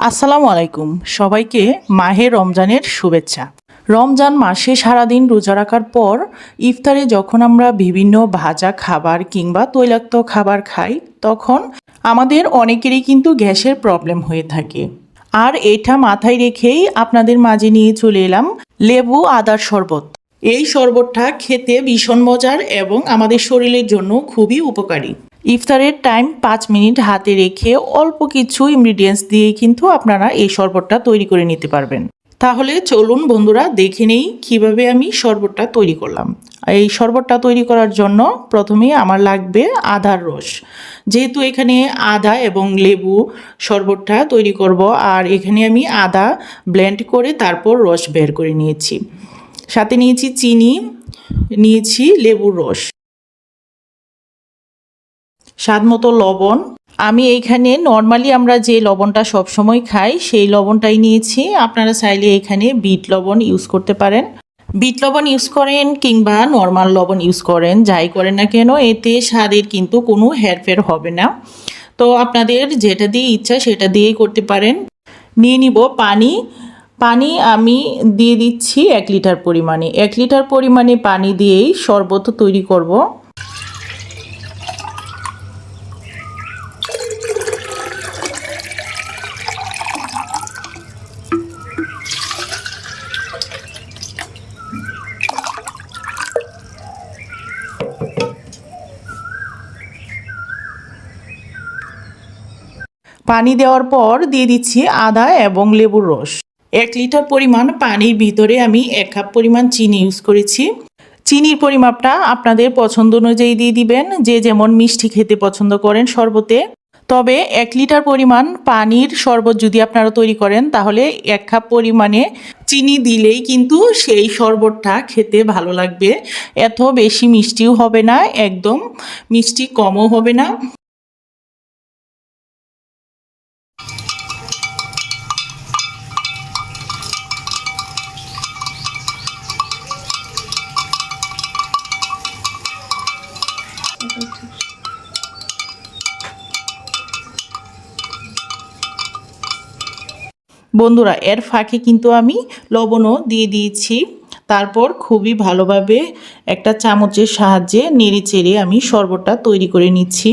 আসসালামু আলাইকুম। সবাইকে মাহে রমজানের শুভেচ্ছা। রমজান মাসে সারাদিন রোজা রাখার পর ইফতারে যখন আমরা বিভিন্ন ভাজা খাবার কিংবা তৈলাক্ত খাবার খাই, তখন আমাদের অনেকেরই কিন্তু গ্যাসের প্রবলেম হয়ে থাকে। আর এটা মাথায় রেখেই আপনাদের মাঝে নিয়ে চলে এলাম লেবু আদার শরবত। এই শরবতটা খেতে ভীষণ মজার এবং আমাদের শরীরের জন্য খুবই উপকারী। ইফতারের টাইম পাঁচ মিনিট হাতে রেখে অল্প কিছু ইনগ্রিডিয়েন্টস দিয়ে কিন্তু আপনারা এই শরবতটা তৈরি করে নিতে পারবেন। তাহলে চলুন বন্ধুরা, দেখে নেই কীভাবে আমি শরবতটা তৈরি করলাম। এই শরবতটা তৈরি করার জন্য প্রথমে আমার লাগবে আদার রস। যেহেতু এখানে আদা এবং লেবু শরবতটা তৈরি করব, আর এখানে আমি আদা ব্লেন্ড করে তারপর রস বের করে নিয়েছি। সাথে নিয়েছি চিনি, নিয়েছি লেবুর রস। স্বাদ মতো লবণ। আমি এইখানে নর্মালি আমরা যে লবণটা সবসময় খাই, সেই লবণটাই নিয়েছি। আপনারা চাইলে এখানে বিট লবণ ইউজ করতে পারেন। বিট লবণ ইউজ করেন কিংবা নর্মাল লবণ ইউজ করেন, যাই করেন না কেন, এতে স্বাদের কিন্তু কোনো হেরফের হবে না। তো আপনাদের যেটা দিয়ে ইচ্ছা সেটা দিয়েই করতে পারেন। নিয়ে নিব পানি। পানি আমি দিয়ে দিচ্ছি এক লিটার পরিমাণে। এক লিটার পরিমাণে পানি দিয়েই শরবত তৈরি করব। পানি দেওয়ার পর দিয়ে দিচ্ছি আদা এবং লেবুর রস। এক লিটার পরিমাণ পানির ভিতরে আমি এক কাপ পরিমাণ চিনি ইউজ করেছি। চিনির পরিমাপটা আপনাদের পছন্দ অনুযায়ী দিয়ে দিবেন। যে যেমন মিষ্টি খেতে পছন্দ করেন শরবতে। তবে এক লিটার পরিমাণ পানির শরবত যদি আপনারা তৈরি করেন, তাহলে এক কাপ পরিমাণে চিনি দিলেই কিন্তু সেই শরবতটা খেতে ভালো লাগবে। এত বেশি মিষ্টিও হবে না, একদম মিষ্টি কমও হবে না। বন্ধুরা, এর ফাঁকে কিন্তু আমি লবণও দিয়ে দিয়েছি। তারপর খুবই ভালোভাবে একটা চামচের সাহায্যে নেড়ে চেড়ে আমি শরবতটা তৈরি করে নিচ্ছি।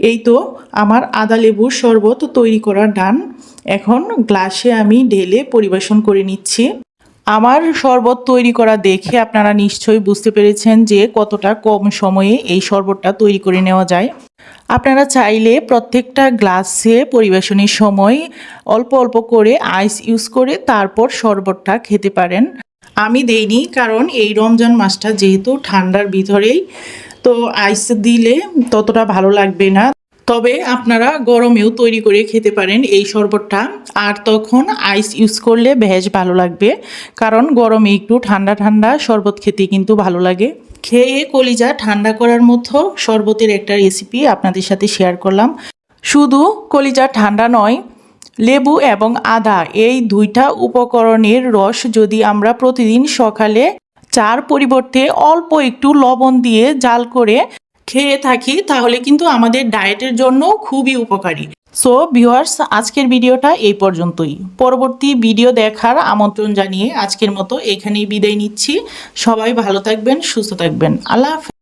এই তো আমার আদা লেবুর শরবত তৈরি করা ডান। এখন গ্লাসে আমি ঢেলে পরিবেশন করে নিচ্ছি। আমার শরবত তৈরি করা দেখে আপনারা নিশ্চয়ই বুঝতে পেরেছেন যে কতটা কম সময়ে এই শরবতটা তৈরি করে নেওয়া যায়। আপনারা চাইলে প্রত্যেকটা গ্লাসে পরিবেশনের সময় অল্প অল্প করে আইস ইউজ করে তারপর শরবতটা খেতে পারেন। আমি দেইনি, কারণ এই রমজান মাসটা যেহেতু ঠান্ডার ভিতরেই তো আইস দিলে ততটা ভালো লাগবে না। তবে আপনারা গরমেও তৈরি করে খেতে পারেন এই শরবতটা। আর তখন আইস ইউজ করলে ভেজ ভালো লাগবে। কারণ গরমে একটু ঠান্ডা ঠান্ডা শরবত খেতে কিন্তু ভালো লাগে। খেয়ে কলিজা ঠান্ডা করার মতো শরবতের একটা রেসিপি আপনাদের সাথে শেয়ার করলাম। শুধু কলিজা ঠান্ডা নয়, লেবু এবং আদা এই দুইটা উপকরণের রস যদি আমরা প্রতিদিন সকালে চার পরিবর্তে অল্প একটু লবণ দিয়ে জাল করে খেয়ে থাকি, তাহলে কিন্তু আমাদের ডায়েটের জন্য খুবই উপকারী। সো ভিউয়ার্স আজকের ভিডিওটা এই পর্যন্তই। পরবর্তী ভিডিও দেখার আমন্ত্রণ জানিয়ে আজকের মতো এখানেই বিদায় নিচ্ছি। সবাই ভালো থাকবেন, সুস্থ থাকবেন। আল্লাহ